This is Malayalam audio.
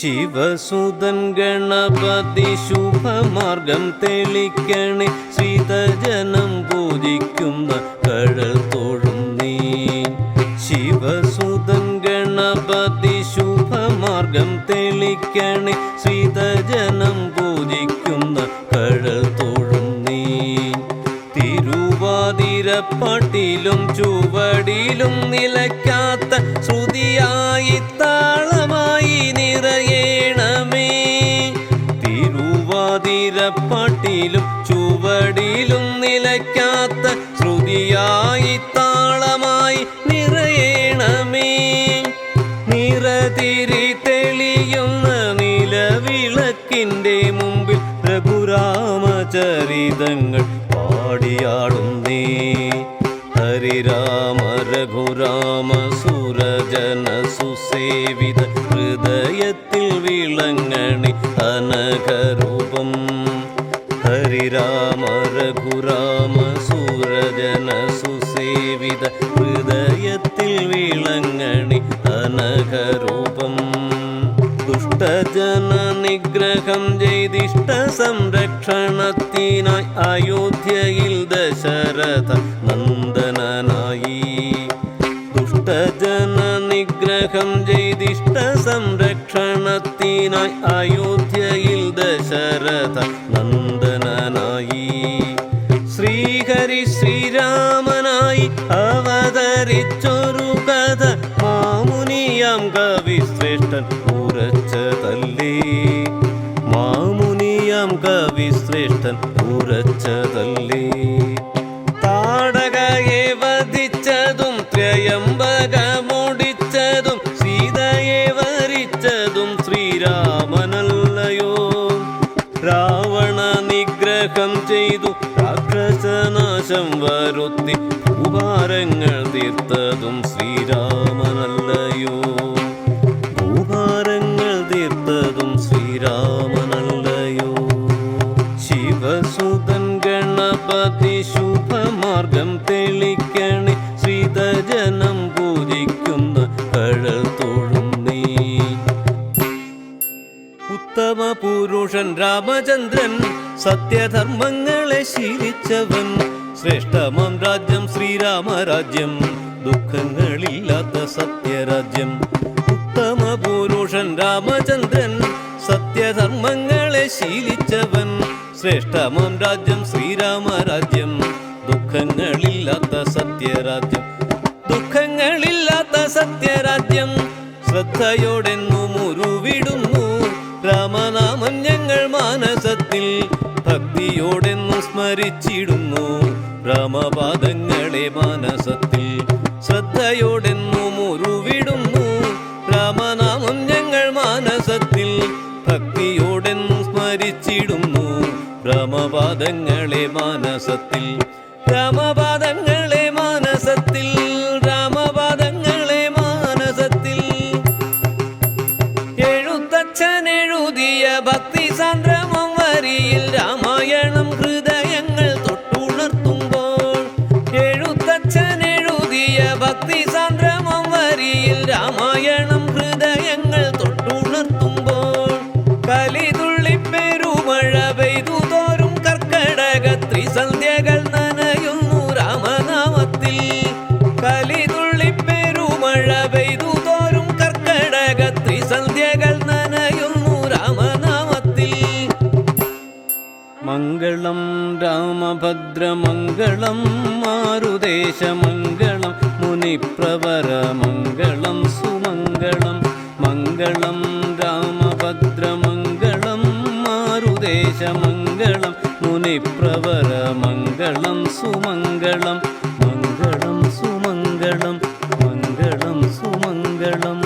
ശിവസുതൻ ഗണപതി ശുഭമാർഗം തെളിക്കണേ. ശ്രീതജനം പൂജിക്കുന്ന കഴൽ തോഴും നീ. ശിവസുതൻ ഗണപതി ശുഭമാർഗം തെളിക്കണേ. ശ്രീതജനം പൂജിക്കുന്ന കഴൽ തോഴും നീ. തിരുവാതിരപ്പാട്ടിലും ചുവടിലും നിലയ്ക്കാത്ത ശ്രുതിയായി ചുവടിലും നിലയ്ക്കാത്ത ശ്രുതിയായി താളമായി നിറയേണമേ. നിറതിരി തെളിയുന്ന നിലവിളക്കിന്റെ മുമ്പിൽ രഘുരാമചരിതങ്ങൾ പാടിയാടുന്നേ. ഹരിരാമ രഘുരാമ സുരജന സുസേവിത ഹൃദയത്തിൽ വിളങ്ങണി അനഘരൂപം. ഹരിരാമ രഘുരാമ സൂരജന സുസേവിത ഹൃദയത്തിൽ വിളങ്ങണി അനഘരൂപം. ദുഷ്ടജന നിഗ്രഹം ചെയ്തിഷ്ട സംരക്ഷണത്തിനായി അയോധ്യയിൽ ദശരഥ നന്ദനനായി. ദുഷ്ടജന നിഗ്രഹം ചെയ്തിഷ്ട സംരക്ഷണത്തിനായി അയോധ്യയിൽ ദശരഥ നന്ദനനായി ശ്രീരാമനായി അവതരിച്ചൊരു കഥ. മാമുനിയാം കവി ശ്രേഷ്ഠൻ ഉറച്ചതല്ലേ മാമുനിയാം കവി ശ്രേഷ്ഠൻ ഉറച്ചതല്ലേ താടകയെ വധിച്ചതും ത്രയംബകമൊടിച്ചതും സീതയെ വരിച്ചതും ശ്രീരാമനല്ലയോ. രാവണ നിഗ്രഹം ചെയ്തു രാക്ഷസനാശം വരുത്തി ഉപാരങ്ങൾ തീർത്തതും ശ്രീരാമനല്ലയോ. ഉപാരങ്ങൾ തീർത്തതും ശ്രീരാമനല്ലയോ. ശിവസുതൻ ഗണപതി ശുഭമാർഗം തെളിക്കണി. ശ്രീതജനം പൂജിക്കുന്ന കഴൽ തോഴും ഉത്തമ പുരുഷൻ രാമചന്ദ്രൻ സത്യധർമ്മങ്ങളെ ശീലിച്ചവൻ. ശ്രേഷ്ഠമാം രാജ്യം ശ്രീരാമരാജ്യം. ദുഃഖങ്ങളില്ലാത്ത സത്യരാജ്യം. ഉത്തമ പുരുഷൻ രാമചന്ദ്രൻ സത്യധർമ്മങ്ങളെ ശീലിച്ചവൻ. ശ്രേഷ്ഠമാം രാജ്യം ശ്രീരാമരാജ്യം. ദുഃഖങ്ങളില്ലാത്ത സത്യരാജ്യം. ദുഃഖങ്ങളില്ലാത്ത സത്യരാജ്യം. ശ്രദ്ധയോടെന്നും ഉരുവിടുന്നു. രാമനാമം ഞങ്ങൾ മാനസത്തിൽ ഭക്തിയോടെന്നും സ്മരിച്ചിടുന്നു. രാമപാദങ്ങളെ മാനസത്തിൽ ശ്രദ്ധയോടെന്നും ഉരുവിടുന്നു. രാമനാമം ഞങ്ങൾ മാനസത്തിൽ ഭക്തിയോടെന്നും സ്മരിച്ചിടുന്നു. രാമപാദങ്ങളെ മാനസത്തിൽ ഭദ്രമംഗളം മാരുദേശമംഗളം മുനിപ്രവരമംഗളം സുമംഗളം മംഗളം രാമഭദ്രമംഗളം മാരുദേശമംഗളം മുനിപ്രവരമംഗളം സുമംഗളം മംഗളം സുമംഗളം മംഗളം സുമംഗളം.